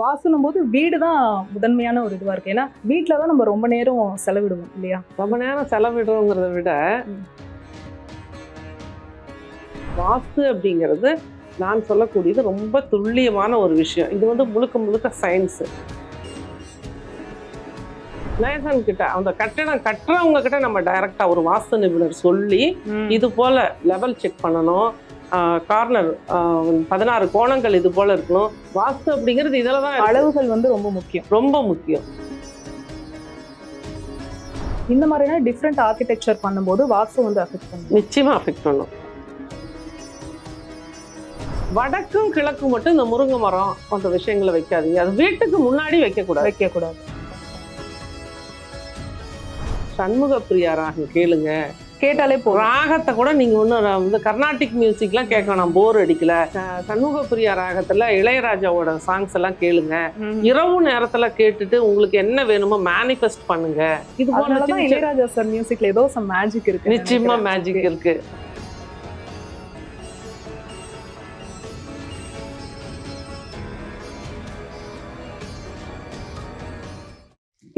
வாசனும் போது வீடு தான் முதன்மையான ஒரு இதுவா இருக்கு. ஏன்னா வீட்டில தான் நம்ம ரொம்ப நேரம் செலவிடுவோம் இல்லையா? ரொம்ப நேரம் செலவிடுறோங்கிறத விட. வாஸ்து அப்படிங்கிறது நான் சொல்லக்கூடியது ரொம்ப துல்லியமான ஒரு விஷயம். இது வந்து முழுக்க முழுக்க சயின்ஸ் நேசன் கிட்ட அந்த கட்டிடம் கட்டுறவங்க கிட்ட நம்ம டைரக்டா ஒரு வாஸ்து நிபுணர் சொல்லி இது போல லெவல் செக் பண்ணணும். கார்னர் பதினாறு கோணங்கள் இது போல இருக்கணும். வாஸ்து அப்படிங்கிறது இதில் தான். அளவுகள் வந்து ரொம்ப முக்கியம். ரொம்ப முக்கியம். இந்த மாதிரியான டிஃப்ரெண்ட் ஆர்கிடெக்சர் பண்ணும்போது வாஸ்து வந்து அஃபெக்ட் பண்ணும். நிச்சயமா அஃபெக்ட் பண்ணும். வடக்கும் கிழக்கும் மட்டும் இந்த முருங்கை மரம் போன்ற விஷயங்களை வைக்காதீங்க. அது வீட்டுக்கு முன்னாடி வைக்கக்கூடாது. வைக்க கூடாது சண்முக பிரியாராக கேளுங்க. கேட்டாலே போதும். ராகத்தை கூட நீங்க ஒன்றும் வந்து கர்நாடிக் மியூசிக்லாம் கேட்க வேணாம் போர் அடிக்கல. சண்முக பிரியா ராகத்துல இளையராஜாவோட சாங்ஸ் எல்லாம் கேளுங்க. இரவு நேரத்துல கேட்டுட்டு உங்களுக்கு என்ன வேணுமோ மேனிஃபெஸ்ட் பண்ணுங்க. இது போல இளையராஜா சார் மியூசிக்ல ஏதோ சம் மேஜிக் இருக்கு நிச்சயமா மேஜிக் இருக்கு.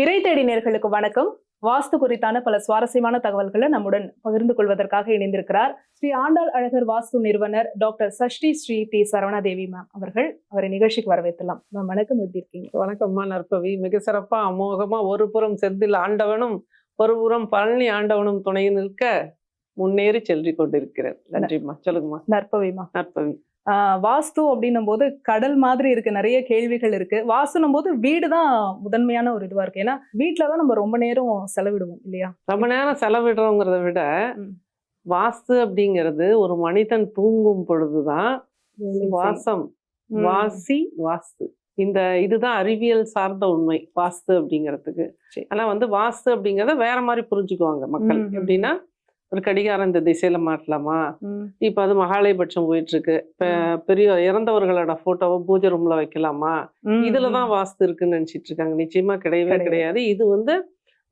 இறை தேடி நேர்களுக்கு வணக்கம். வாஸ்து குறித்தான பல சுவாரஸ்யமான தகவல்களை நம்முடன் பகிர்ந்து கொள்வதற்காக இணைந்திருக்கிறார். ஸ்ரீ ஆண்டாள் அழகர் வாஸ்து நிறுவனர் doctor Sashti Sri T Saravanadevi ma'am அவர்கள் அவரை நிகழ்ச்சிக்கு வரவேற்றலாம் மேம் வணக்கம் எப்படி இருக்கீங்க? வணக்கம்மா நற்பவி. மிக சிறப்பா அமோகமா ஒரு புறம் செந்தில் ஆண்டவனும் ஒரு புறம் பழனி ஆண்டவனும் துணை நிற்க முன்னேறி செல்வி கொண்டிருக்கிறேன். நன்றிம்மா. சொல்லுங்கம்மா. நற்பவிமா. நற்பவி. வாஸ்து அப்படின்னும் போது கடல் மாதிரி இருக்கு நிறைய கேள்விகள் இருக்கு வாஸ்துனும் போது வீடு தான் முதன்மையான ஒரு இதுவா இருக்கு ஏன்னா வீட்டுல தான் நம்ம ரொம்ப நேரம் செலவிடுவோம் இல்லையா ரொம்ப நேரம் செலவிடுறோங்கிறத விட. வாஸ்து அப்படிங்கிறது ஒரு மனிதன் தூங்கும் பொழுதுதான் வாசம். வாசி வாஸ்து இந்த இதுதான் அறிவியல் சார்ந்த உண்மை வாஸ்து அப்படிங்கிறதுக்கு. ஆனா வந்து வாஸ்து அப்படிங்கறத வேற மாதிரி புரிஞ்சுக்குவாங்க மக்கள். எப்படின்னா ஒரு கடிகாரம் இந்த திசையில மாட்டலாமா. இப்ப அது மகாலயபட்சம் போயிட்டு இருக்கு இப்ப பெரிய இறந்தவர்களோட போட்டோவை பூஜை ரூம்ல வைக்கலாமா. இதுலதான் வாஸ்து இருக்குன்னு நினைச்சிட்டு இருக்காங்க நிச்சயமா கிடையவே கிடையாது. இது வந்து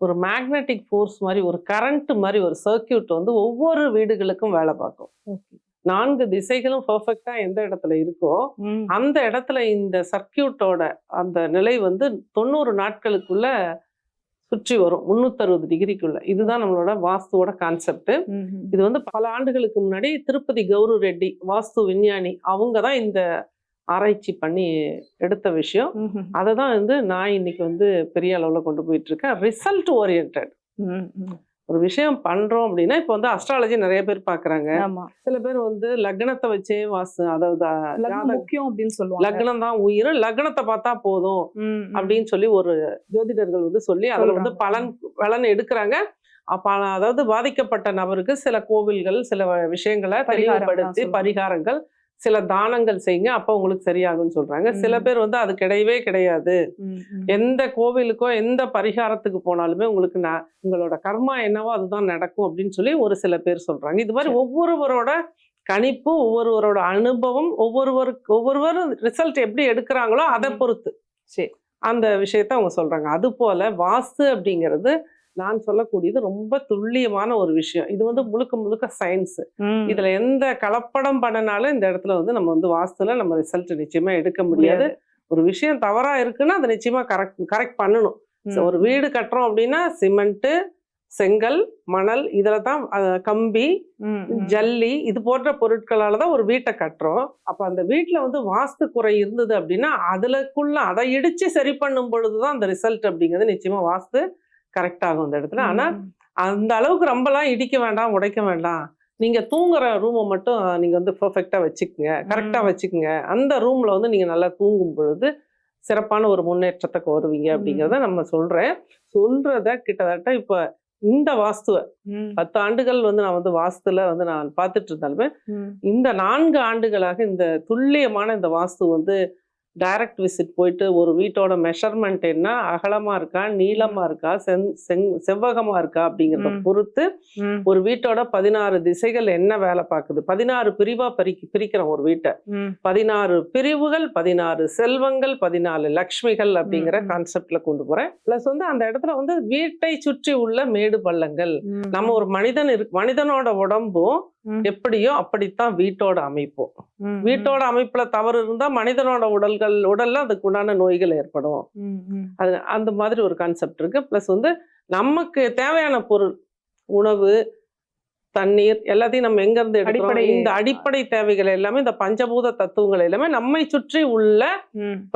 ஒரு மேக்னெட்டிக் ஃபோர்ஸ் மாதிரி ஒரு கரண்ட் மாதிரி ஒரு சர்க்கியூட் வந்து ஒவ்வொரு வீடுகளுக்கும் வேலை பார்க்கும். நான்கு திசைகளும் பெர்ஃபெக்டா எந்த இடத்துல இருக்கோ. அந்த இடத்துல இந்த சர்க்கியூட்டோட அந்த நிலை வந்து தொண்ணூறு நாட்களுக்குள்ள சுற்றி வரும் முன்னூத்தறுபது டிகிரிக்குள்ள இதுதான் நம்மளோட வாஸ்துவோட கான்செப்ட். இது வந்து பல ஆண்டுகளுக்கு முன்னாடி திருப்பதி கௌரு ரெட்டி வாஸ்து விஞ்ஞானி அவங்க தான் இந்த ஆராய்ச்சி பண்ணி எடுத்த விஷயம். அதை தான் வந்து நான் இன்னைக்கு வந்து பெரிய அளவில் கொண்டு போயிட்டு இருக்கேன் ரிசல்ட் ஓரியன்ட். ஒரு விஷயம் பண்றோம் அப்படின்னா இப்போ வந்து அஸ்ட்ராலஜி நிறைய பேர் பார்க்கறாங்க ஆமா சில பேர் வந்து லக்னத்தை வச்சே வாஸ்து அதாவது முக்கியம் அப்படின்னு சொல்லுவாங்க லக்னம் தான் உயிர் லக்னத்தை பார்த்தா போதும். அப்படின்னு சொல்லி ஒரு ஜோதிடர்கள் வந்து சொல்லி அதுல வந்து. பலன் பலன் எடுக்கிறாங்க அப்ப அதாவது பாதிக்கப்பட்ட நபருக்கு சில கோவில்கள் சில விஷயங்களை தெளிவுபடுத்தி. பரிகாரங்கள் சில தானங்கள் செய்யுங்க அப்ப உங்களுக்கு சரியாகும்னு சொல்றாங்க. சில. பேர் வந்து அது கிடையவே கிடையாது. எந்த கோவிலுக்கோ எந்த பரிகாரத்துக்கு போனாலுமே உங்களுக்கு ந- உங்களோட கர்மா என்னவோ அதுதான் நடக்கும் அப்படின்னு சொல்லி ஒரு சில பேர் சொல்றாங்க. இது மாதிரி ஒவ்வொருவரோட கணிப்பு ஒவ்வொருவரோட அனுபவம் ஒவ்வொருவருக்கு ஒவ்வொருவரும் ரிசல்ட் எப்படி எடுக்கிறாங்களோ அதை. பொறுத்து. சரி. அந்த விஷயத்த அவங்க சொல்றாங்க. அது போல வாஸ்து அப்படிங்கிறது நான் சொல்லக்கூடியது ரொம்ப துல்லியமான ஒரு விஷயம் இது வந்து முழுக்க முழுக்க சயின்ஸ். இதுல எந்த கலப்படம் பண்ணனாலும் இந்த இடத்துல வந்து நம்ம வந்து வாஸ்துல நம்ம ரிசல்ட் நிச்சயமா எடுக்க முடியாது ஒரு விஷயம் தவறா இருக்குன்னா அதை நிச்சயமா கரெக்ட் கரெக்ட் பண்ணணும். ஒரு வீடு கட்டுறோம் அப்படின்னா சிமெண்ட் செங்கல் மணல் இதுல தான் கம்பி. ஜல்லி இது போன்ற பொருட்களால தான் ஒரு வீட்டை கட்டுறோம் அப்ப அந்த வீட்டுல வந்து வாஸ்து குறை இருந்தது அப்படின்னா அதுலக்குள்ள அதை இடிச்சு சரி பண்ணும் பொழுதுதான் அந்த ரிசல்ட் அப்படிங்கிறது நிச்சயமா வாஸ்து கரெக்ட் ஆகும் அந்த இடத்துல ஆனா. அந்த அளவுக்கு ரொம்பலாம் இடிக்க வேண்டாம் உடைக்க வேண்டாம் நீங்க தூங்குற ரூமை மட்டும் நீங்க வந்து பெர்ஃபெக்டா வச்சுக்கோங்க கரெக்டா. வச்சுக்கோங்க அந்த ரூம்ல வந்து நீங்க நல்லா தூங்கும் பொழுது சிறப்பான ஒரு முன்னேற்றத்துக்கு வருவீங்க அப்படிங்கிறத நம்ம சொல்றேன் சொல்றத கிட்டத்தட்ட இப்ப இந்த வாஸ்துவ. பத்து ஆண்டுகள் வந்து நான் வந்து வாஸ்துல வந்து நான் பார்த்துட்டு இருந்தாலுமே. இந்த நான்கு ஆண்டுகளாக இந்த துல்லியமான இந்த வாஸ்து வந்து டைரக்ட் விசிட் போயிட்டு ஒரு வீட்டோட மெஷர்மெண்ட் என்ன அகலமா இருக்கா நீளமா இருக்கா செங் செங் செவ்வகமா இருக்கா அப்படிங்கிறத. பொறுத்து. ஒரு வீட்டோட பதினாறு திசைகள் என்ன வேலை பார்க்குது பதினாறு பிரிவா பிரி பிரிக்கிறோம் ஒரு வீட்டை. பதினாறு பிரிவுகள் பதினாறு செல்வங்கள் பதினாலு லக்ஷ்மிகள் அப்படிங்கிற. கான்செப்ட்ல கொண்டு போறேன் பிளஸ் வந்து அந்த இடத்துல வந்து வீட்டை சுற்றி உள்ள மேடு பள்ளங்கள். நம்ம ஒரு மனிதன் இருக்கு மனிதனோட உடம்பும். எப்படியோ அப்படித்தான் வீட்டோட அமைப்பும் வீட்டோட அமைப்புல தவறு இருந்தா மனிதனோட உடல்கள் உடல்ல அதுக்கு உண்டான நோய்கள் ஏற்படும். அது அந்த மாதிரி ஒரு கான்செப்ட் இருக்கு. ப்ளஸ் வந்து நமக்கு தேவையான பொருள் உணவு தண்ணீர் எல்லாத்தையும் நம்ம எங்க இருந்து எடுக்கிறோம்? அடிப்படை- இந்த அடிப்படை தேவைகள் எல்லாமே இந்த பஞ்சபூத தத்துவங்கள் எல்லாமே நம்மை சுற்றி உள்ள.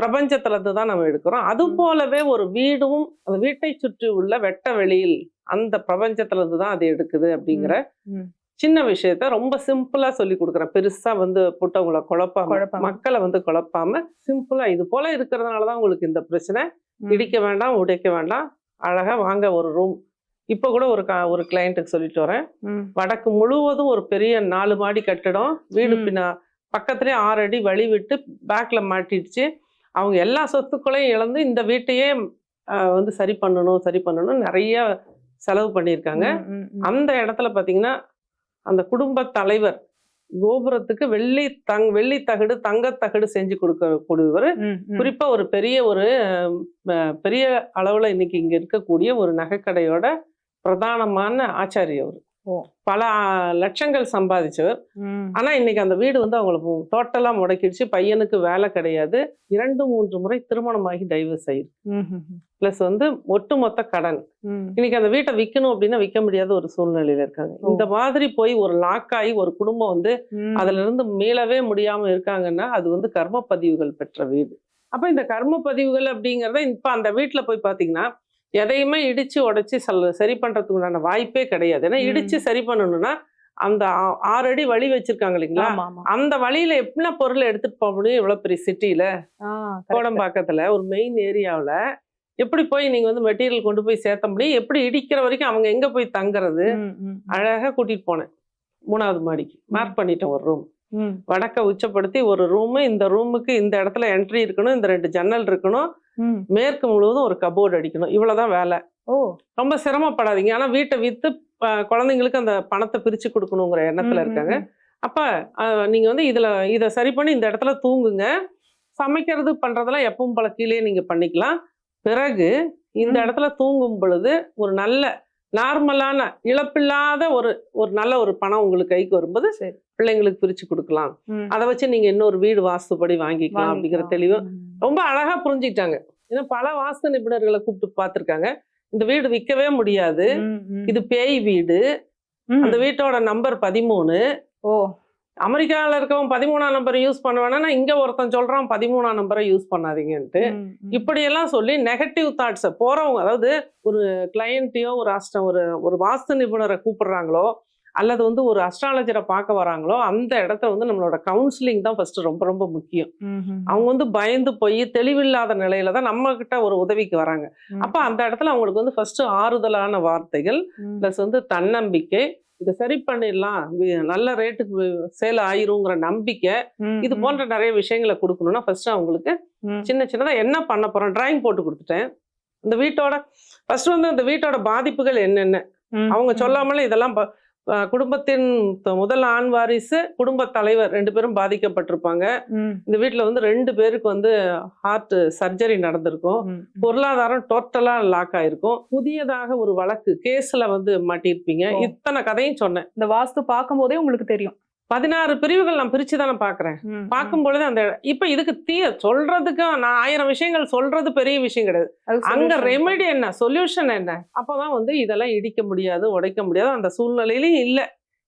பிரபஞ்சத்துல இருந்து தான் நம்ம எடுக்கிறோம். அது போலவே ஒரு வீடும் அந்த வீட்டை சுற்றி உள்ள வெட்ட வெளியில் அந்த பிரபஞ்சத்துல இருந்து தான் அது எடுக்குது அப்படிங்கிற. சின்ன விஷயத்த ரொம்ப சிம்பிளா சொல்லி கொடுக்குறேன் பெருசா வந்து புட்டவங்களை குழப்பாம. மக்களை வந்து குழப்பாம சிம்பிளா இது போல இருக்கிறதுனால தான் உங்களுக்கு இந்த பிரச்சனை. இடிக்க வேண்டாம் உடைக்க வேண்டாம் அழகா வாங்க ஒரு ரூம் இப்போ கூட ஒரு ஒரு கிளையண்ட்டுக்கு சொல்லிட்டு வரேன். வடக்கு முழுவதும் ஒரு பெரிய நாலு மாடி கட்டடம் வீடு. பின்னா பக்கத்துலேயே ஆறு அடி வழி விட்டு பேக்ல மாட்டிடுச்சு அவங்க எல்லா சொத்துக்களையும் இழந்து இந்த வீட்டையே வந்து சரி பண்ணணும் சரி பண்ணணும் நிறைய செலவு பண்ணியிருக்காங்க. அந்த இடத்துல பார்த்தீங்கன்னா அந்த குடும்ப தலைவர் கோபுரத்துக்கு வெள்ளி தங் வெள்ளி தகடு தங்கத் தகடு செஞ்சு கொடுக்கக்கூடியவர் ம், ம். குறிப்பா ஒரு பெரிய ஒரு பெரிய அளவுல இன்னைக்கு இங்க இருக்கக்கூடிய ஒரு நகைக்கடையோட பிரதானமான ஆச்சாரி அவர் ஓ. பல லட்சங்கள் சம்பாதிச்சவர். ஆனா இன்னைக்கு அந்த வீடு வந்து அவங்களுக்கு டோட்டலா முடக்கிடுச்சு பையனுக்கு வேலை கிடையாது இரண்டு மூன்று முறை திருமணமாகி டைவர்ஸ் ஆயிருக்கு. பிளஸ் வந்து ஒட்டுமொத்த கடன். இன்னைக்கு அந்த வீட்டை விற்கணும் அப்படின்னா விற்க முடியாத ஒரு சூழ்நிலையில இருக்காங்க. இந்த மாதிரி போய் ஒரு லாக் ஆகி ஒரு குடும்பம் வந்து. அதுல இருந்து மீளவே முடியாம இருக்காங்கன்னா அது வந்து கர்ம பதிவுகள் பெற்ற வீடு அப்ப இந்த கர்ம பதிவுகள் அப்படிங்கறத இப்ப அந்த வீட்டுல போய் பாத்தீங்கன்னா எதையுமே இடிச்சு உடைச்சு சல் சரி பண்றதுக்கு உண்டான வாய்ப்பே கிடையாது ஏன்னா. இடிச்சு சரி பண்ணணும்னா அந்த ஆறு அடி வழி வச்சிருக்காங்க இல்லைங்களா. அந்த வழியில எப்படின்னா பொருளை எடுத்துட்டு போக முடியும் இவ்வளவு பெரிய correct. கோடம்பாக்கத்துல ஒரு மெயின் ஏரியாவுல எப்படி போய் நீங்க வந்து மெட்டீரியல் கொண்டு போய் சேர்த்த முடியும் எப்படி இடிக்கிற வரைக்கும் அவங்க எங்க போய் தங்குறது. அழகா கூட்டிட்டு போனேன் மூணாவது மாடிக்கு மார்க் பண்ணிட்டேன் ஒரு ரூம். வடக்க உச்சப்படுத்தி ஒரு ரூமு இந்த ரூமுக்கு இந்த இடத்துல என்ட்ரி இருக்கணும் இந்த ரெண்டு ஜன்னல் இருக்கணும். மேற்கு முழுவதும் ஒரு கபோர்டு அடிக்கணும். இவ்வளவுதான் வேலை. ஓ. ரொம்ப சிரமப்படாதீங்க. ஆனா வீட்டை வித்து குழந்தைங்களுக்கு அந்த பணத்தை பிரிச்சு கொடுக்கணுங்கிற எண்ணத்துல இருக்காங்க. அப்ப நீங்க வந்து இதுல இதை சரி பண்ணி இந்த இடத்துல தூங்குங்க. சமைக்கிறது பண்றதெல்லாம் எப்பவும் போல கீழே நீங்க பண்ணிக்கலாம். பிறகு இந்த. இடத்துல தூங்கும் பொழுது ஒரு நல்ல நார்மலான இழப்பில்லாத ஒரு ஒரு நல்ல ஒரு பணம் உங்களுக்கு கைக்கு வரும்போது சரி. பிள்ளைங்களுக்கு பிரிச்சு கொடுக்கலாம். அதை வச்சு நீங்க இன்னொரு வீடு வாஸ்துப்படி வாங்கிக்கலாம் அப்படிங்கிற. தெளிவு. ரொம்ப அழகா புரிஞ்சுக்கிட்டாங்க ஏன்னா பல வாஸ்து நிபுணர்களை கூப்பிட்டு பார்த்திருக்காங்க இந்த வீடு விற்கவே முடியாது. இது பேய் வீடு. அந்த வீட்டோட நம்பர் பதிமூணு ஓ அமெரிக்காவில் இருக்கவன் பதிமூணாம் நம்பரை யூஸ் பண்ணுவானா இங்க ஒருத்தன் சொல்றான் பதிமூணாம் நம்பரை யூஸ் பண்ணாதீங்கன்ட்டு. இப்படியெல்லாம் சொல்லி நெகட்டிவ் தாட்ஸை போறவங்க அதாவது ஒரு கிளையண்ட்டையோ ஒரு அஷ்ட ஒரு ஒரு வாஸ்து நிபுணரை கூப்பிடுறாங்களோ அல்லது வந்து ஒரு அஸ்ட்ராலஜரை பார்க்க வராங்களோ அந்த இடத்துல வந்து நம்மளோட கவுன்சிலிங் தான் ஃபர்ஸ்ட் ரொம்ப ரொம்ப முக்கியம். அவங்க வந்து பயந்து போய் தெளிவில்லாத நிலையில தான் நம்ம கிட்ட ஒரு உதவிக்கு வராங்க. அப்ப அந்த இடத்துல அவங்களுக்கு வந்து ஃபர்ஸ்ட் ஆறுதலான வார்த்தைகள். ப்ளஸ் வந்து தன்னம்பிக்கை இதை சரி பண்ணிடலாம் நல்ல ரேட்டுக்கு சேல் ஆயிருங்கிற நம்பிக்கை இது. போன்ற நிறைய விஷயங்களை கொடுக்கணும்னா ஃபர்ஸ்ட் அவங்களுக்கு. சின்ன சின்னதா என்ன பண்ண போறோம் டிராயிங் போட்டு கொடுத்துட்டேன் இந்த வீட்டோட ஃபர்ஸ்ட் வந்து இந்த வீட்டோட பாதிப்புகள் என்னென்ன அவங்க. சொல்லாமலே இதெல்லாம் குடும்பத்தின் முதல் ஆண் வாரிசு குடும்ப தலைவர் ரெண்டு பேரும் பாதிக்கப்பட்டிருப்பாங்க. இந்த வீட்ல வந்து ரெண்டு பேருக்கு வந்து ஹார்ட் சர்ஜரி நடந்திருக்கும். பொருளாதாரம் டோட்டலா லாக் ஆயிருக்கும். புதியதாக ஒரு வழக்கு கேஸ்ல வந்து மாட்டியிருப்பீங்க. இத்தனை கதையும் சொன்னேன். இந்த வாஸ்து பார்க்கும் போதே உங்களுக்கு தெரியும். பதினாறு பிரிவுகள் நான் பிரிச்சு தானே பாக்குறேன். பார்க்கும் பொழுது அந்த இப்ப இதுக்கு தீய சொல்றதுக்கு நான் ஆயிரம் விஷயங்கள் சொல்றது பெரிய விஷயம் கிடையாது. அங்க. ரெமெடி என்ன? சொல்யூஷன் என்ன? அப்பதான் வந்து இதெல்லாம் இடிக்க முடியாது உடைக்க முடியாது அந்த சூழ்நிலையிலும் இல்ல.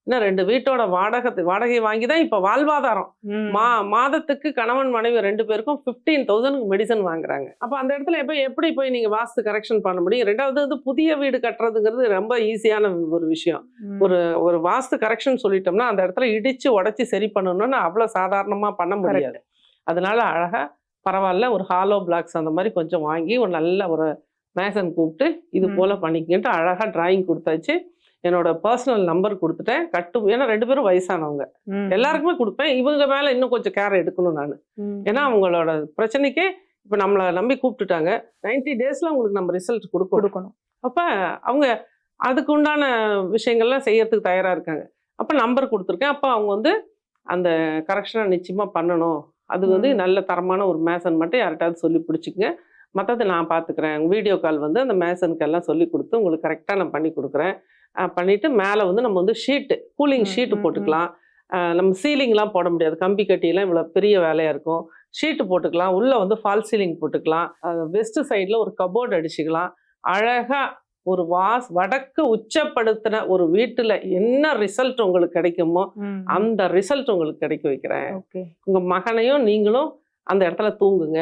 இன்னும் ரெண்டு வீட்டோட வாடகை வாடகை வாங்கி தான் இப்ப வாழ்வாதாரம். ம். மாதத்துக்கு கணவன் மனைவி ரெண்டு பேருக்கும் ஃபிஃப்டீன் தௌசண்ட் மெடிசன் வாங்குறாங்க. அப்ப அந்த இடத்துல எப்ப எப்படி போய் நீங்க வாஸ்து கரெக்ஷன் பண்ண முடியும்? ரெண்டாவது வந்து புதிய வீடு கட்டுறதுங்கிறது ரொம்ப ஈஸியான ஒரு விஷயம். ஒரு ஒரு வாஸ்து கரெக்ஷன் சொல்லிட்டோம்னா அந்த இடத்துல இடிச்சு உடைச்சு சரி பண்ணணும்னு அவ்வளவு சாதாரணமா பண்ண முடியாது. அதனால அழகா பரவாயில்ல ஒரு ஹாலோ பிளாக்ஸ் அந்த மாதிரி கொஞ்சம் வாங்கி ஒரு நல்ல ஒரு மேசன் கூப்பிட்டு இது. போல பண்ணிக்கிட்டு அழகா டிராயிங் கொடுத்தாச்சு. என்னோட பர்சனல் நம்பர் கொடுத்துட்டேன். கட்டும் ஏன்னா ரெண்டு பேரும் வயசானவங்க. எல்லாருக்குமே கொடுப்பேன். இவங்க மேல இன்னும் கொஞ்சம் கேர் எடுக்கணும் நான். ஏன்னா அவங்களோட பிரச்சனைக்கே இப்போ நம்மளை நம்பி கூப்பிட்டுட்டாங்க. 90 டேஸ்ல உங்களுக்கு நம்ம ரிசல்ட் கொடுக்கணும். கொடுக்கணும். அப்ப அவங்க அதுக்கு உண்டான விஷயங்கள்லாம் செய்யறதுக்கு தயாரா இருக்காங்க. அப்ப நம்பர் கொடுத்துருக்கேன். அப்ப அவங்க வந்து அந்த கரெக்ஷனை நிச்சயமா பண்ணணும். அது வந்து. நல்ல தரமான ஒரு மேசன் மட்டும் யார்கிட்டயாவது சொல்லி பிடிச்சிக்கங்க. மற்றது நான் பார்த்துக்கிறேன் வீடியோ கால் வந்து அந்த மேசனுக்கு எல்லாம் சொல்லி கொடுத்து உங்களுக்கு கரெக்டாக நான் பண்ணி கொடுக்குறேன். அஹ், பண்ணிட்டு மேலே வந்து நம்ம வந்து ஷீட்டு கூலிங் ஷீட்டு போட்டுக்கலாம். நம்ம சீலிங்லாம் போட முடியாது. கம்பி கட்டிலாம் இவ்வளோ பெரிய வேலையாக இருக்கும். ஷீட்டு போட்டுக்கலாம். உள்ளே வந்து ஃபால் சீலிங் போட்டுக்கலாம். வெஸ்ட் சைடில் ஒரு கபோர்டு அடிச்சுக்கலாம். அழகாக ஒரு வாஸ் வடக்கு உச்சப்படுத்தின ஒரு வீட்டில் என்ன ரிசல்ட் உங்களுக்கு கிடைக்குமோ. அந்த ரிசல்ட் உங்களுக்கு கிடைக்க வைக்கிறேன். உங்க மகனையும் நீங்களும் அந்த இடத்துல தூங்குங்க.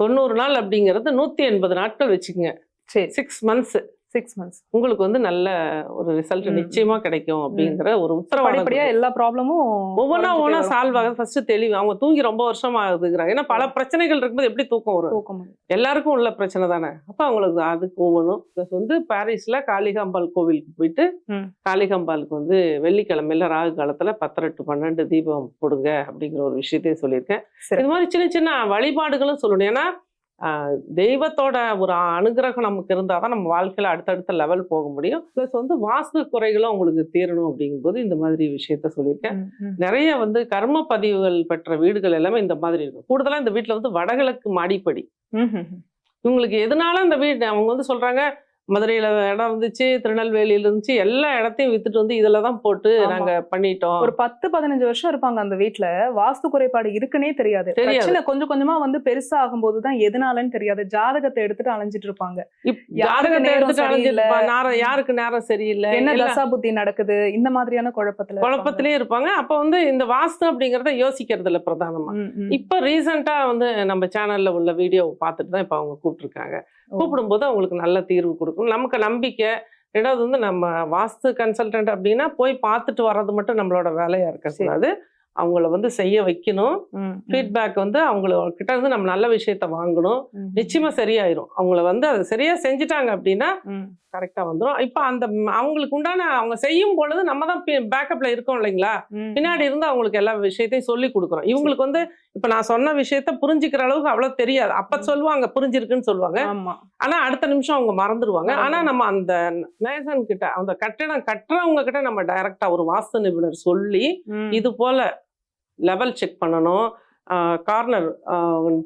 தொண்ணூறு நாள் அப்படிங்கிறது நூத்தி எண்பது நாட்கள் வச்சுக்கோங்க. சரி. சிக்ஸ் மந்த்ஸ் சிக்ஸ் மந்த்ஸ் உங்களுக்கு வந்து நல்ல ஒரு ரிசல்ட். நிச்சயமா கிடைக்கும் அப்படிங்கிற ஒரு கொடுக்குது. எல்லா ப்ராப்ளமும் ஒவ்வொன்றா ஒவ்வொன்றா சால்வ் ஆகுது. ஃபர்ஸ்ட் தெளிவு. அவங்க தூங்கி ரொம்ப வருஷம் ஆகுதுங்கிறாங்க ஏன்னா பல பிரச்சனைகள் இருக்கும்போது எப்படி தூக்கம் வரும்? தூக்கம். எல்லாருக்கும் உள்ள பிரச்சனை தானே. அப்ப அவங்களுக்கு அதுக்கு ஒவ்வொன்றும். ப்ளஸ் வந்து பாரிஸ்ல காளிகாம்பாள் கோவிலுக்கு போயிட்டு ம். காளிகாம்பாளுக்கு வந்து வெள்ளிக்கிழமையில ராகு காலத்துல பத்தரை டு பன்னெண்டு தீபம் போடுங்க அப்படிங்கிற ஒரு விஷயத்தையும் சொல்லியிருக்கேன். இது மாதிரி சின்ன சின்ன வழிபாடுகளும் சொல்லணும். ஏன்னா தெய்வத்தோட ஒரு அனுகிரகம் நமக்கு இருந்தால் தான் நம்ம வாழ்க்கையில அடுத்தடுத்த லெவல் போக முடியும் ப்ளஸ் வந்து வாஸ்து குறைகளும் உங்களுக்கு தீரணும் அப்படிங்கும்போது இந்த மாதிரி விஷயத்த சொல்லியிருக்கேன். நிறைய வந்து கர்ம பதிவுகள் பெற்ற வீடுகள் எல்லாமே இந்த மாதிரி இருக்கும் கூடுதலா இந்த வீட்ல வந்து வடகிழக்கு மாடிப்படி. இவங்களுக்கு எதனால இந்த வீடு அவங்க வந்து சொல்றாங்க மதுரையில இடம் இருந்துச்சு திருநெல்வேலியில இருந்துச்சு எல்லா இடத்தையும் வித்துட்டு வந்து இதுல தான் போட்டு ஆமா. நாங்க பண்ணிட்டோம் ஒரு பத்து பதினஞ்சு வருஷம் இருப்பாங்க அந்த வீட்ல வாஸ்து குறைபாடு இருக்குன்னே தெரியாது. பிரச்சனை கொஞ்சம் கொஞ்சமா வந்து பெருசா ஆகும்போது தான் எதனாலன்னு தெரியாது ஜாதகத்தை எடுத்துட்டு அலைஞ்சிட்டு இருப்பாங்க ஜாதகத்தை நேரம் எடுத்துட்டு அலைஞ்சிட்டு யாருக்கு நேரம் சரியில்லை என்ன எல்லாம் தசா புத்தி நடக்குது இந்த மாதிரியான குழப்பத்துல. குழப்பத்திலே இருப்பாங்க அப்ப வந்து இந்த வாஸ்து அப்படிங்கறத யோசிக்கிறது இல்ல பிரதானமா ம், ம். இப்ப ரீசெண்டா வந்து நம்ம சேனல்ல உள்ள வீடியோ பார்த்துட்டு தான் இப்ப அவங்க கூப்பிட்டுருக்காங்க. கூப்பிடும்போது அவங்களுக்கு நல்ல தீர்வு கொடுக்கணும் நமக்கு நம்பிக்கை ரெண்டாவது வந்து நம்ம வாஸ்து கன்சல்டன்ட் அப்படின்னா போய் பார்த்துட்டு வர்றது மட்டும் நம்மளோட வேலையா இருக்கக்கூடாது. அவங்கள வந்து செய்ய வைக்கணும். ஃபீட்பேக் வந்து அவங்கள கிட்ட இருந்து நம்ம நல்ல விஷயத்த வாங்கணும். நிச்சயமா சரியாயிரும். அவங்கள வந்து அதை சரியா செஞ்சுட்டாங்க அப்படின்னா. கரெக்டா வந்துரும். இப்ப அந்த அவங்களுக்கு உண்டான அவங்க செய்யும் பொழுது நம்ம தான் பேக்கப்ல இருக்கோம் இல்லைங்களா. பின்னாடி இருந்து அவங்களுக்கு எல்லா விஷயத்தையும் சொல்லி கொடுக்குறோம். இவங்களுக்கு வந்து இப்ப நான் சொன்ன விஷயத்த புரிஞ்சுக்கிற அளவுக்கு அவ்வளவு தெரியாது. அப்ப சொல்லுவாங்க புரிஞ்சிருக்குன்னு சொல்லுவாங்க. ஆனா அடுத்த நிமிஷம் அவங்க மறந்துடுவாங்க ஆனா. நம்ம அந்த மேசன் கிட்ட அந்த கட்டிடம் கட்டுறவங்க கிட்ட நம்ம டைரக்டா ஒரு வாஸ்து நிபுணர் சொல்லி. இது போல லெவல் செக் பண்ணணும். கார்னர்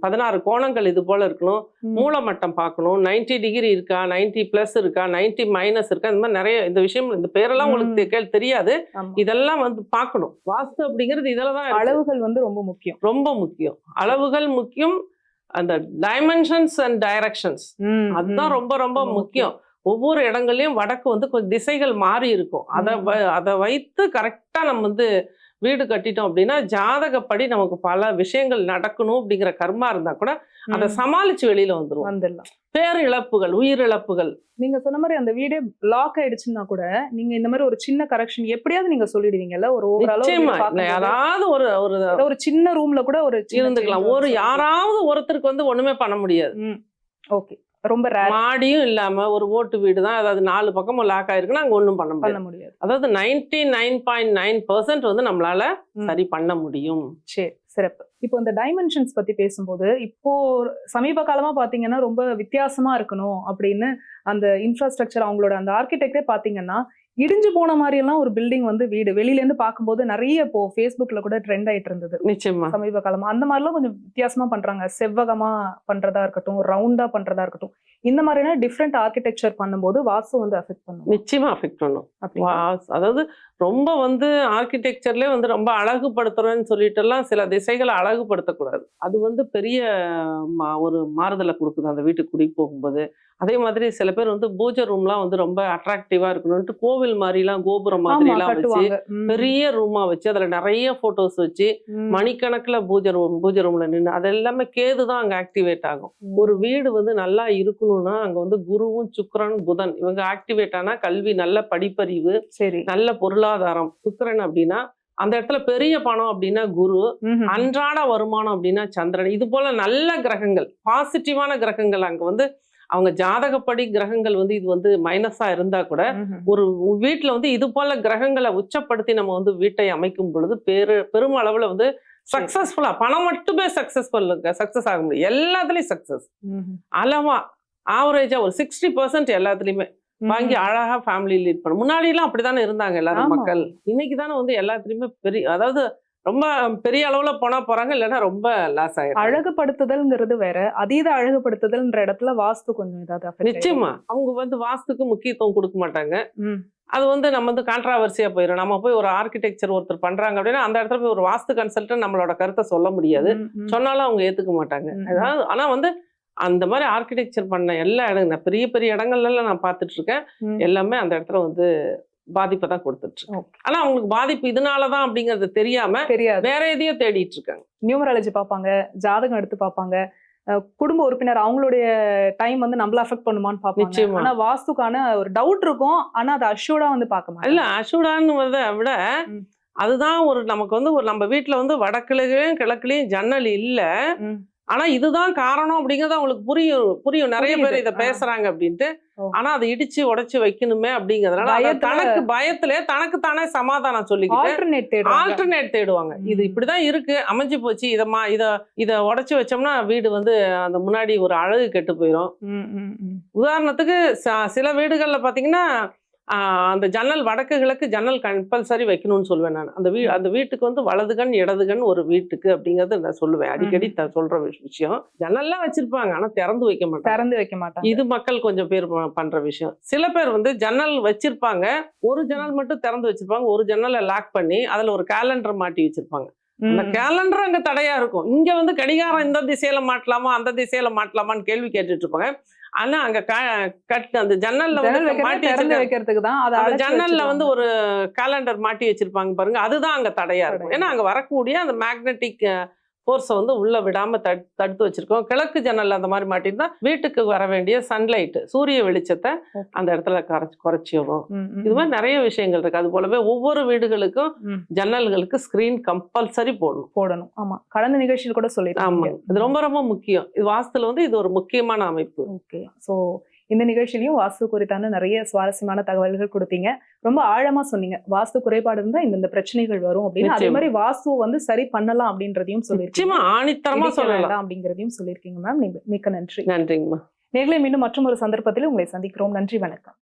பதினாறு கோணங்கள் இது போல இருக்கணும். மூலமட்டம் பார்க்கணும். 90 டிகிரி இருக்கா? 90 பிளஸ் இருக்கா? 90 மைனஸ் இருக்கா? இந்த மாதிரி நிறைய இந்த விஷயம் இந்த பேரெல்லாம் உங்களுக்கு தெ- கேள் தெரியாது. இதெல்லாம் வந்து பார்க்கணும். வாஸ்து அப்படிங்கிறது இதில் தான். அளவுகள் வந்து ரொம்ப முக்கியம். ரொம்ப முக்கியம். அளவுகள் முக்கியம். அந்த டைமென்ஷன்ஸ் அண்ட் டைரக்ஷன்ஸ் அதுதான். ரொம்ப ரொம்ப முக்கியம். ஒவ்வொரு இடங்கள்லயும் வடக்கு வந்து கொஞ்சம் திசைகள் மாறி இருக்கும். அதை அதை வைத்து கரெக்டா நம்ம வந்து வீடு கட்டிட்டோம் அப்படின்னா ஜாதகப்படி நமக்கு பல விஷயங்கள் நடக்கணும் அப்படிங்கிற கர்மா இருந்தா கூட அதை. சமாளிச்சு வெளியில வந்துரும். வந்துடலாம். பேர் இழப்புகள் உயிர் இழப்புகள். நீங்க சொன்ன மாதிரி அந்த வீடே லாக் ஆயிடுச்சுன்னா கூட நீங்க இந்த மாதிரி ஒரு சின்ன கரெக்ஷன் எப்படியாவது நீங்க சொல்லிடுவீங்கல்ல? ஒரு யாராவது ஒரு ஒரு ஒரு சின்ன ரூம்ல கூட ஒரு இருந்துக்கலாம். ஒரு யாராவது ஒருத்தருக்கு வந்து ஒண்ணுமே பண்ண முடியாது. ஓகே. ரொம்ப மாடியும் இல்லாம ஒரு ஓட்டு வீடு தான் அதாவது நாலு பக்கமும் லாக் ஆயிருக்குன்னா அங்க ஒண்ணும் பண்ண முடியாது. பண்ண முடியாது. அதாவது ninety nine point nine percent வந்து நம்மளால. சரி பண்ண முடியும். சரி சிறப்பு. இப்போ இந்த டைமென்ஷன்ஸ் பத்தி பேசும்போது இப்போ சமீப காலமா பாத்தீங்கன்னா ரொம்ப வித்தியாசமா இருக்கணும் அப்படின்னு அந்த இன்ஃப்ராஸ்ட்ரக்சர் அவங்களோட அந்த ஆர்கிடெக்டே பாத்தீங்கன்னா இடிஞ்சு போன மாதிரி எல்லாம் ஒரு பில்டிங் வந்து வீடு. வெளியில இருந்து பார்க்கும்போது நிறைய இப்போ ஃபேஸ்புக்ல கூட ட்ரெண்ட் ஆயிட்டு இருந்தது. நிச்சயமா. சமீப காலமா. அந்த மாதிரிலாம் கொஞ்சம் வித்தியாசமா பண்றாங்க. செவ்வகமா பண்றதா இருக்கட்டும் ரவுண்டா பண்றதா இருக்கட்டும். இந்த மாதிரியான டிஃப்ரெண்ட் ஆர்கிடெக்சர் பண்ணும்போது வாஸ்து வந்து அஃபெக்ட் பண்ணும். நிச்சயமா அஃபெக்ட் பண்ணும். அதாவது ரொம்ப வந்து ஆர்கிடெக்சர்லேயே வந்து ரொம்ப அழகுபடுத்துறேன்னு சொல்லிட்டு எல்லாம் சில திசைகளை அழகுபடுத்தக்கூடாது. அது வந்து பெரிய மா- ஒரு மாறுதலை கொடுக்குது அந்த வீட்டுக்கு குடி போகும்போது. அதே மாதிரி சில பேர் வந்து பூஜை ரூம்லாம் வந்து ரொம்ப அட்ராக்டிவா இருக்கணும்ட்டு கோவில் மாதிரிலாம் கோபுரம் மாதிரிலாம் வச்சு பெரிய ரூமா வச்சு அதுல நிறைய போட்டோஸ் வச்சு மணிக்கணக்குல பூஜை ரூம் பூஜை ரூம்ல நின்று அது எல்லாமே கேது தான் அங்க ஆக்டிவேட் ஆகும். ஒரு வீடு வந்து நல்லா இருக்கணும்னா அங்க வந்து குருவும் சுக்கிரன் புதன் இவங்க ஆக்டிவேட் ஆனா கல்வி நல்ல படிப்பறிவு சரி. நல்ல பொருளாதாரம். சுக்கிரன் அப்படின்னா அந்த இடத்துல பெரிய பணம் அப்படின்னா குரு. அன்றாட வருமானம் அப்படின்னா சந்திரன். இது போல நல்ல கிரகங்கள் பாசிட்டிவான கிரகங்கள் அங்க வந்து அவங்க ஜாதகப்படி கிரகங்கள் வந்து இது வந்து மைனஸா இருந்தா கூட. ஒரு வீட்டுல வந்து இது போல கிரகங்களை உச்சப்படுத்தி நம்ம வந்து வீட்டை அமைக்கும் பொழுது பெரு பெரும் அளவுல வந்து சக்சஸ்ஃபுல்லா பணம் மட்டுமே சக்சஸ்ஃபுல் சக்சஸ் ஆக முடியும் எல்லாத்துலயும் சக்சஸ். அளவா ஆவரேஜா ஒரு சிக்ஸ்டி பர்சன்ட் எல்லாத்துலயுமே வாங்கி அழகா ஃபேமிலி லீட் பண்ண முன்னாடி எல்லாம் அப்படித்தானே இருந்தாங்க எல்லாரும். மக்கள் இன்னைக்கு தானே வந்து எல்லாத்துலயுமே பெரிய அதாவது ரொம்ப பெரிய அளவுல போனா போறாங்க இல்லைன்னா ரொம்ப லாஸ் ஆயிடும் அழகுபடுத்துதல்ங்கிறது வேற. அதீத அழகுபடுத்துதல்ன்ற இடத்துல வாஸ்து கொஞ்சம் affect நிச்சயமா. அவங்க வந்து வாஸ்துக்கு முக்கியத்துவம் கொடுக்க மாட்டாங்க. அது வந்து நம்ம வந்து கான்ட்ராவர்சியா போயிடும் நம்ம போய் ஒரு ஆர்கிடெக்சர் ஒருத்தர் பண்றாங்க அப்படின்னா அந்த இடத்துல போய் ஒரு வாஸ்து கன்சல்டன் நம்மளோட கருத்தை சொல்ல முடியாது. சொன்னாலும் அவங்க ஏத்துக்க மாட்டாங்க. அதாவது ஆனா வந்து அந்த மாதிரி ஆர்கிடெக்சர் பண்ண எல்லா நான் பெரிய பெரிய இடங்கள்ல நான் பார்த்துட்டு இருக்கேன். எல்லாமே அந்த இடத்துல வந்து பாதிப்பை தான் கொடுத்துட்டு. ஆனா அவங்களுக்கு பாதிப்பு இதனாலதான் அப்படிங்கறது தெரியாம தெரியாது வேற எதையோ தேடிட்டு இருக்காங்க நியூமராலஜி பார்ப்பாங்க ஜாதகம் எடுத்து பார்ப்பாங்க குடும்ப உறுப்பினர் அவங்களுடைய டைம் வந்து நம்மள அஃபெக்ட் பண்ணுமான்னு நிச்சயமா. ஆனா வாஸ்துக்கான ஒரு டவுட் இருக்கும் ஆனா அது அஷ்யூர்டா வந்து பார்க்க இல்ல அஷுடான்னு விட. அதுதான் ஒரு நமக்கு வந்து ஒரு நம்ம வீட்டுல வந்து வடக்குலயும் கிழக்குலயும் ஜன்னல் இல்ல. ஆனா இதுதான் காரணம் அப்படிங்கறது அவங்களுக்கு புரியும் புரியும் நிறைய பேர். இதை. பேசுறாங்க அப்படின்ட்டு. ஆனா அதை இடிச்சு உடைச்சு வைக்கணுமே அப்படிங்கறதுனால தனக்கு பயத்திலே தனக்கு தானே சமாதானம் சொல்லிக்கிட்டு ஆல்டர்னேட் தேடுவாங்க. இது. இப்படிதான் இருக்கு. அமைஞ்சு போச்சு. இத மா இத இத உடைச்சு வச்சோம்னா வீடு வந்து அந்த முன்னாடி ஒரு அழகு கெட்டு போயிடும். உதாரணத்துக்கு சில வீடுகள்ல பாத்தீங்கன்னா அந்த ஜன்னல் வடக்கு கிழக்கு ஜன்னல் கம்பல்சரி வைக்கணும்னு சொல்லுவேன் நான். அந்த வீ அந்த வீட்டுக்கு வந்து வலது கண் இடது கண் ஒரு வீட்டுக்கு அப்படிங்கறது நான் சொல்லுவேன். அடிக்கடி த- சொல்ற விஷ- விஷயம். ஜன்னல்லாம் வச்சிருப்பாங்க ஆனா திறந்து வைக்க மாட்டாங்க. திறந்து வைக்க மாட்டாங்க. இது மக்கள் கொஞ்சம் பேர் பண்ற விஷயம். சில பேர் வந்து ஜன்னல் வச்சிருப்பாங்க ஒரு ஜன்னல் மட்டும் திறந்து வச்சிருப்பாங்க ஒரு ஜன்னலை லாக் பண்ணி அதுல ஒரு கேலண்டர் மாட்டி வச்சிருப்பாங்க. அந்த. கேலண்டர் அங்க தடையா இருக்கும் இங்க வந்து கடிகாரம் இந்த திசையில மாட்டலாமா அந்த திசையில மாட்டலாமான்னு கேள்வி கேட்டுட்டு இருப்பாங்க ஆனா அங்க கட் அந்த ஜன்னல்ல ஜன்னல் வந்து மாட்டி வைக்கிறதுக்கு தான் அந்த ஜன்னல்ல வந்து. ஒரு கேலண்டர் மாட்டி வச்சிருப்பாங்க பாருங்க அதுதான் அங்க தடையா இருக்கும். ஏன்னா அங்க வரக்கூடிய அந்த மேக்னெட்டிக் ஃபோர்ஸை வந்து உள்ள விடாம தடு தடுத்து வச்சிருக்கோம். கிழக்கு ஜன்னல் அந்த மாதிரி மாட்டிருந்தா வீட்டுக்கு வர வேண்டிய சன்லைட் சூரிய வெளிச்சத்தை. அந்த இடத்துல குறைச்சி குறைச்சி வரும் இது மாதிரி நிறைய விஷயங்கள் இருக்கு. அது போலவே ஒவ்வொரு வீடுகளுக்கும். ஜன்னல்களுக்கு ஸ்கிரீன் கம்பல்சரி போடணும். போடணும். ஆமா. கடந்த நிகழ்ச்சியில் கூட ஆமா. சொல்லிருக்காங்க இது ரொம்ப ரொம்ப முக்கியம். இது வாஸ்துல வந்து இது ஒரு முக்கியமான அமைப்பு. ஓகே. ஸோ இந்த நிகழ்ச்சியிலையும் வாஸ்து குறித்தான நிறைய சுவாரஸ்யமான தகவல்கள் கொடுத்தீங்க. ரொம்ப ஆழமா சொன்னீங்க. வாஸ்து குறைபாடு இருந்தா இந்த பிரச்சனைகள் வரும் அப்படின்னு. அதே. மாதிரி வாஸ்துவை வந்து சரி பண்ணலாம் அப்படின்றதையும் சொல்லியிருக்கீங்க. நிச்சயமா ஆணித்தரமா சொல்லலாம். அப்படிங்கிறதையும் சொல்லியிருக்கீங்க மேம் மிக்க நன்றி. நன்றிங்கம்மா. நேர்களை மீண்டும் மற்றும் ஒரு சந்தர்ப்பத்தில் உங்களை சந்திக்கிறோம். நன்றி வணக்கம்.